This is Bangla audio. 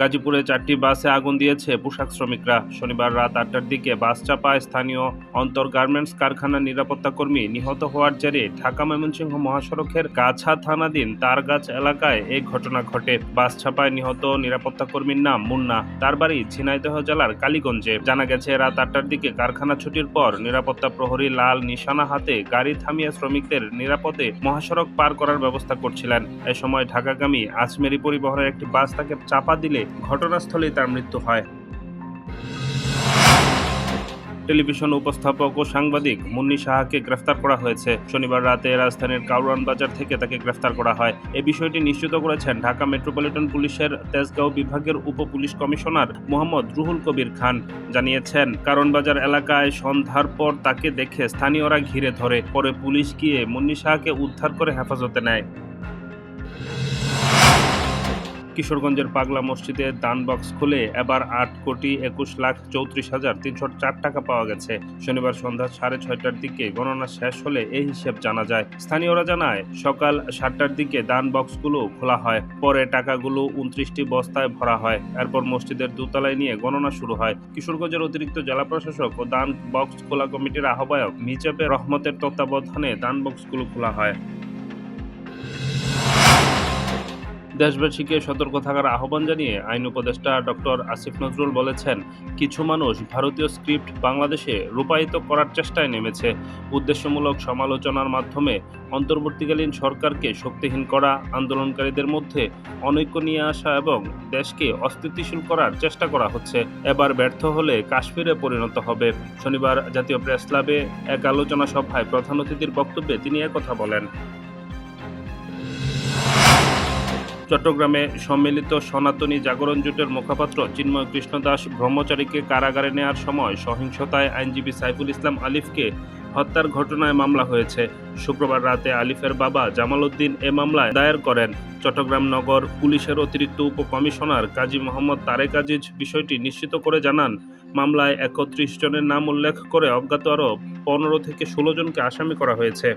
গাজীপুরে চারটি বাসে আগুন দিয়েছে পোশাক শ্রমিকরা। শনিবার রাত আটটার দিকে বাস চাপায় স্থানীয় অন্তর গার্মেন্টস কারখানার নিরাপত্তা কর্মী নিহত হওয়ার জেরে ঢাকা ময়মনসিংহ মহাসড়কের গাছা থানাধীন তারগাছ এলাকায় এই ঘটনা ঘটে। বাস চাপায় নিহত নিরাপত্তা কর্মীর নাম মুন্না। তার বাড়ি ঝিনাইদহ জেলার কালীগঞ্জে। জানা গেছে, রাত আটটার দিকে কারখানা ছুটির পর নিরাপত্তা প্রহরী লাল নিশানা হাতে গাড়ি থামিয়ে শ্রমিকদের নিরাপদে মহাসড়ক পার করার ব্যবস্থা করছিলেন। এ সময় ঢাকাগামী আজমেরি পরিবহনের একটি বাস তাকে চাপা দিলে ঘটনাস্থলেই তার মৃত্যু হয়। টেলিভিশন উপস্থাপক ও সাংবাদিক মুন্নি সাহাকে গ্রেফতার করা হয়েছে। শনিবার রাতে রাজধানীর কাউরান বাজার থেকে তাকে গ্রেফতার করা হয়। এ বিষয়টি নিশ্চিত করেছেন ঢাকা মেট্রোপলিটন পুলিশের তেজগাঁও বিভাগের উপ পুলিশ কমিশনার মোহাম্মদ রুহুল কবির খান। জানিয়েছেন কারণ বাজার এলাকায় সন্ধ্যার পর তাকে দেখে স্থানীয়রা ঘিরে ধরে। পরে পুলিশ গিয়ে মুন্নি সাহাকে উদ্ধার করে হেফাজতে নেয়। কিশোরগঞ্জের পাগলা মসজিদে দান বক্স খুলে এবার আট কোটি একুশ লাখ চৌত্রিশ হাজার তিনশো চার টাকা পাওয়া গেছে। শনিবার সন্ধ্যা সাড়ে ছয়টার দিকে গণনা শেষ হলে এই হিসেব জানা যায়। স্থানীয়রা জানায়, সকাল সাতটার দিকে দান বক্সগুলো খোলা হয়, পরে টাকাগুলো উনত্রিশটি বস্তায় ভরা হয়। এরপর মসজিদের দোতলায় নিয়ে গণনা শুরু হয়। কিশোরগঞ্জের অতিরিক্ত জেলা প্রশাসক ও দান বক্স খোলা কমিটির আহ্বায়ক মিজাবে রহমতের তত্ত্বাবধানে দান বক্সগুলো খোলা হয়। দেশবাসীকে সতর্ক থাকার আহ্বান জানিয়ে আইন উপদেষ্টা ডক্টর আসিফ নজরুল বলেছেন, কিছু মানুষ ভারতীয় স্ক্রিপ্ট বাংলাদেশে রূপায়িত করার চেষ্টায় নেমেছে। উদ্দেশ্যমূলক সমালোচনার মাধ্যমে অন্তর্বর্তীকালীন সরকারকে শক্তিহীন করা, আন্দোলনকারীদের মধ্যে অনৈক্য নিয়ে আসা এবং দেশকে অস্থিতিশীল করার চেষ্টা করা হচ্ছে। এবার ব্যর্থ হলে কাশ্মীরে পরিণত হবে। শনিবার জাতীয় প্রেস ক্লাবে এক আলোচনা সভায় প্রধান অতিথির বক্তব্যে তিনি একথা বলেন। চট্টগ্রামে সম্মিলিত সনাতনী জাগরণ জোটের মুখপাত্র চিন্ময় কৃষ্ণ দাস ব্রহ্মচারীকে কারাগারে নেওয়ার সময় সহিংসতায় আইনজীবী সাইফুল ইসলাম আলিফকে হত্যার ঘটনায় মামলা হয়েছে। শুক্রবার রাতে আলিফের বাবা জামাল উদ্দিন এ মামলায় দায়ের করেন। চট্টগ্রাম নগর পুলিশের অতিরিক্ত উপকমিশনার কাজী মোহাম্মদ তারেক আজিজ বিষয়টি নিশ্চিত করে জানান। মামলায় একত্রিশ জনের নাম উল্লেখ করে অজ্ঞাত আরও পনেরো থেকে ষোলো জনকে আসামি করা হয়েছে।